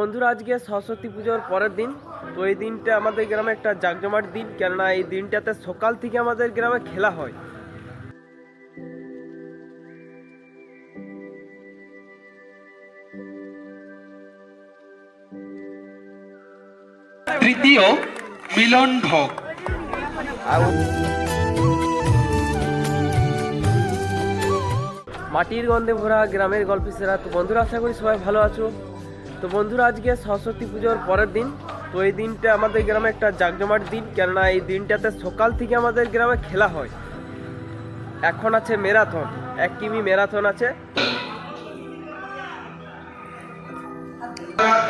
বন্ধুরা আজকে সরস্বতী পুজোর পরের দিন। তো এই দিনটা আমাদের গ্রামে একটা জাকজমাট দিন। কেননা এই দিনটাতে সকাল থেকে আমাদের গ্রামে খেলা হয়। তৃতীয় মিলন ভোগ। মাটির গন্ধে ভরা গ্রামের গল্প সেরা। তো বন্ধুরা আশা করি সবাই ভালো আছো। তো বন্ধুরা আজকে সরস্বতী পুজোর পরের দিন। তো এই দিনটা আমাদের গ্রামে একটা জাকজমাট দিন কেননা এই দিনটাতে সকাল থেকে আমাদের গ্রামে খেলা হয়। এখন আছে ম্যারাথন এক কিমি ম্যারাথন আছে।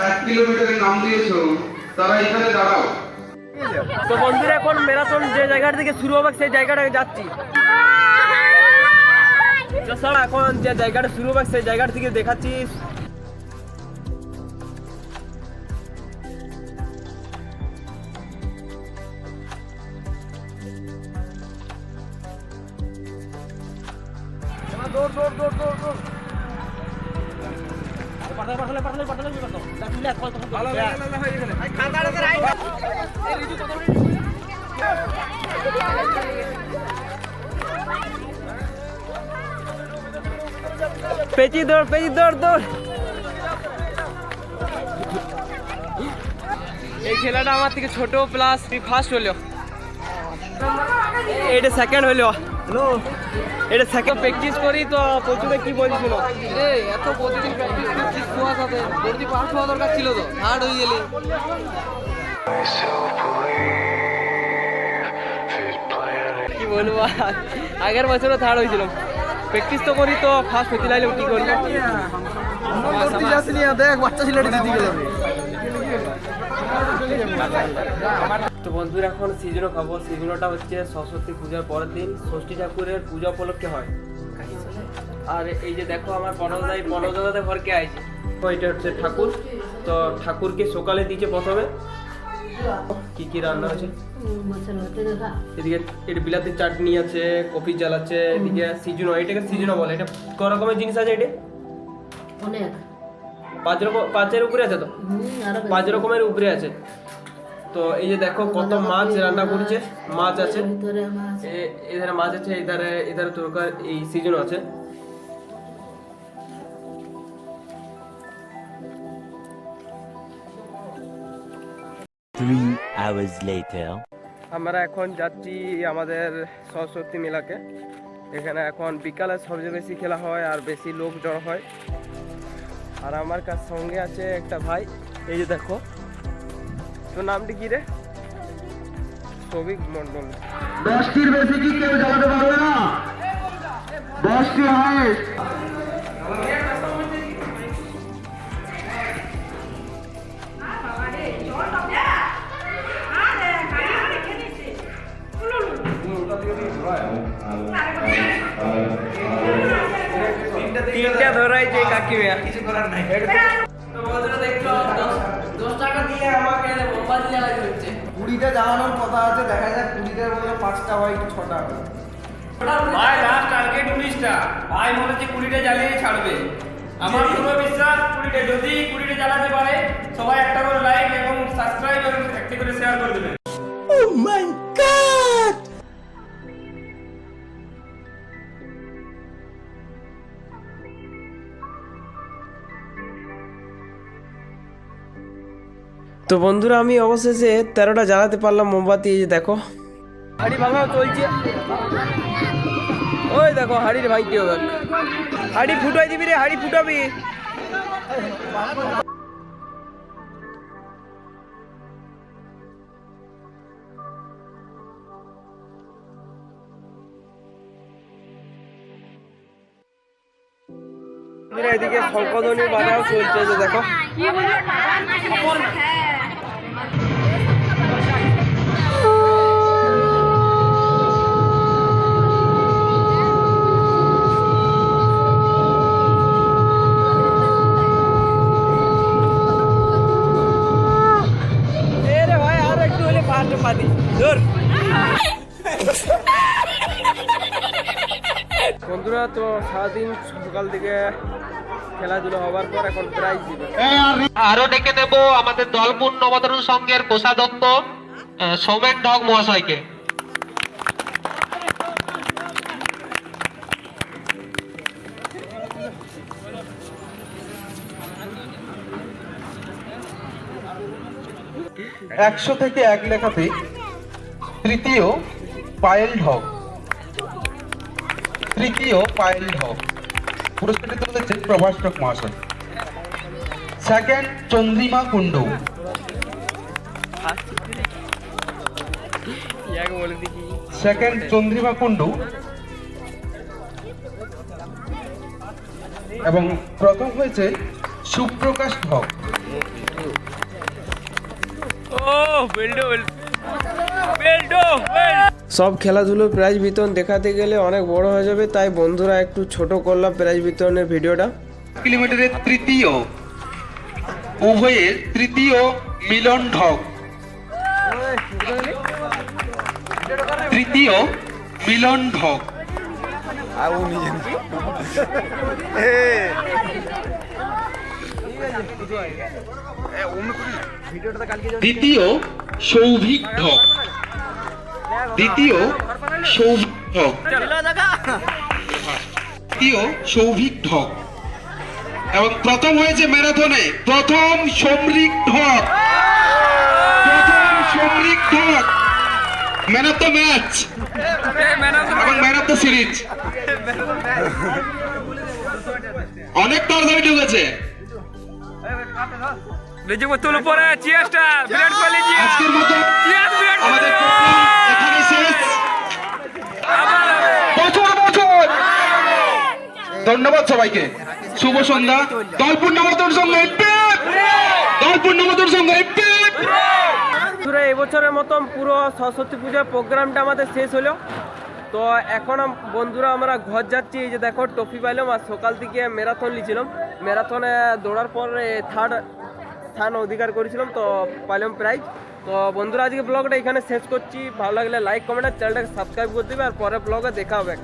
এক কিলোমিটারের নাম দিয়েছ তারা এখানে দাঁড়াও। তো বন্ধুরা এখন ম্যারাথন যে জায়গাটা থেকে শুরু হবে সেই জায়গাটায় যাচ্ছি। এখন যে জায়গাটা শুরু হবে সেই জায়গাটা থেকে দেখাচ্ছি। পেঁচি দৌড় পেঁচি দৌড় দৌড়। এই খেলাটা আমার থেকে ছোট প্লাস ফার্স্ট হলো এটা সেকেন্ড হলো এটা সেকেন্ড প্র্যাকটিস করি তো প্রচুরে কি বলছিল? এই এত প্রতিদিন প্র্যাকটিস করছিস কুয়া সাথে ভর্তি পাস হওয়া দরকার ছিল তো হার্ড হয়ে গেলি। কি বলব? আগের বছরও থার্ড হয়েছিল। প্র্যাকটিস তো করি তো ফার্স্ট হতে লাগলেও কি করব দেখ বাচ্চা ছেলেটা জিতে গেল বন্ধুরা এখন সিজনো খাব। সিজনোটা হচ্ছে সরস্বতী পূজার পরের দিন। ষষ্ঠী ঠাকুরের পূজা উপলক্ষে হয়। আর এই যে দেখো আমার পনদাই পনদাদাতে ঘরকে আইছে? তো এটা হচ্ছে ঠাকুর। তো ঠাকুরকে সকালে দিয়েছে প্রথমে। কি কি রান্না আছে এদিকে এটা বিলাতির চাটনি আছে কফি চাল আছে এদিকে সিজনো এটাকে সিজনো বলে। এটা ক রকমের জিনিস আছে এটা? অনেক। পাঁচ রকম পাঁচের উপরে আছে তো। পাঁচ রকমের উপরে আছে। তো এই যে দেখো কত মাছ রান্না করছে মাছ আছে। এধারে মাছ আছে এধারে এধারে তরকার এই সিজন আছে। Three hours later. আমরা এখন যাচ্ছি আমাদের সরস্বতী মেলাকে। এখানে এখন বিকালে সবচেয়ে বেশি খেলা হয় আর বেশি লোক জড়ো হয়। আর আমার কাছ সঙ্গে আছে একটা ভাই। এই যে দেখো তোর নামটি কি রে? সৌভিক মন্ডল দশটির বেশি কি কেউ জ্বালাতে পারবে না? দশটি হাইস্ট তিনটা ধরাইছে কাকিমা। কিছু করার নাই। দশ টাকা দিয়ে আমাকে হচ্ছে কুড়িটা জ্বালানোর কথা আছে দেখা যাক কুড়িটার মধ্যে পাঁচটা হয় কি ছটা। হয় ভাই লাস্ট টার্গেট উনিশটা। ভাই মনে হচ্ছে কুড়িটা জ্বালিয়ে ছাড়বে। আমার পুরো বিশ্বাস কুড়িটা। যদি কুড়িটা জ্বালাতে পারে সবাই একটা করে লাইক এবং সাবস্ক্রাইব এবং একটি করে শেয়ার করে দেবে। তো বন্ধুরা আমি অবশেষে তেরোটা জ্বালাতে পারলাম মোমবাতি এই যে দেখো। হাড়ি ভাঙাও চলছে। ওই দেখো হাড়ির ভাঙতে হবে হাড়ি ফুটাই দিবি রে হাড়ি ফুটাবি। এদিকে শঙ্কধ্বনি বাজাও চলছে যে দেখো। বন্ধুরা তো সারাদিন সকাল থেকে খেলাধুলো হওয়ার পর এখন প্রাইজ দিবে আরও ডেকে নেব আমাদের দলপুর নবতরুণ সংঘের কোষাধ্যক্ষ আহ, সৌমেন ঢক মহাশয়কে। একশো থেকে এক লেখাতে তৃতীয় পায়েল ঢক তৃতীয় পায়েল ঢক পুরস্কারটি তুলে দিচ্ছে প্রভাস ঢক মহাশয়। সেকেন্ড চন্দ্রিমা কুণ্ডু। সেকেন্ড চন্দ্রিমা কুণ্ডু। এবং প্রথম হয়েছে সুপ্রকাশ ঢক সব খেলাধুলোর প্রাইজ বিতরণ দেখাতে গেলে অনেক বড় হয়ে যাবে তাই বন্ধুরা একটু ছোট করলাম প্রাইজ বিতরণের ভিডিওটা। কিলোমিটারের তৃতীয় উভয়ের তৃতীয় মিলন ঢক। তৃতীয় মিলন ঢক। দ্বিতীয় সৌভিক ঢক। দ্বিতীয় সৌভিক ঢক। দ্বিতীয় সৌভিক ঢক। এবং প্রথম হয়েছে ম্যারাথনে প্রথম সমরিক ঢক। প্রথম Samarik Dhak. Man of the match. এবং ম্যান অফ দ্য সিরিজ। অনেক তাড়াতাড়ি ঢুকেছে। আজকের মতো program এখানেই শেষ বছর বছর। ধন্যবাদ সবাইকে। শুভ সন্ধ্যা। দলপুর নবতর দলপুর এবছরের মতন পুরো সরস্বতী পূজার প্রোগ্রামটা আমাদের শেষ হলো। তো এখন বন্ধুরা, আমরা ঘর যাচ্ছি। যে দেখো, ট্রফি পাইলাম আর সকাল থেকে ম্যারাথন নিয়েছিলাম ম্যারাথনে দৌড়ার পর থার্ড স্থান অধিকার করেছিলাম, তো পাইলাম প্রাইজ তো বন্ধুরা, আজকে ব্লগটা এখানে শেষ করছি। ভালো লাগলে লাইক কমেন্ট আর চ্যানেলটাকে সাবস্ক্রাইব করে দিবে, আর পরের ব্লগে দেখা হবে।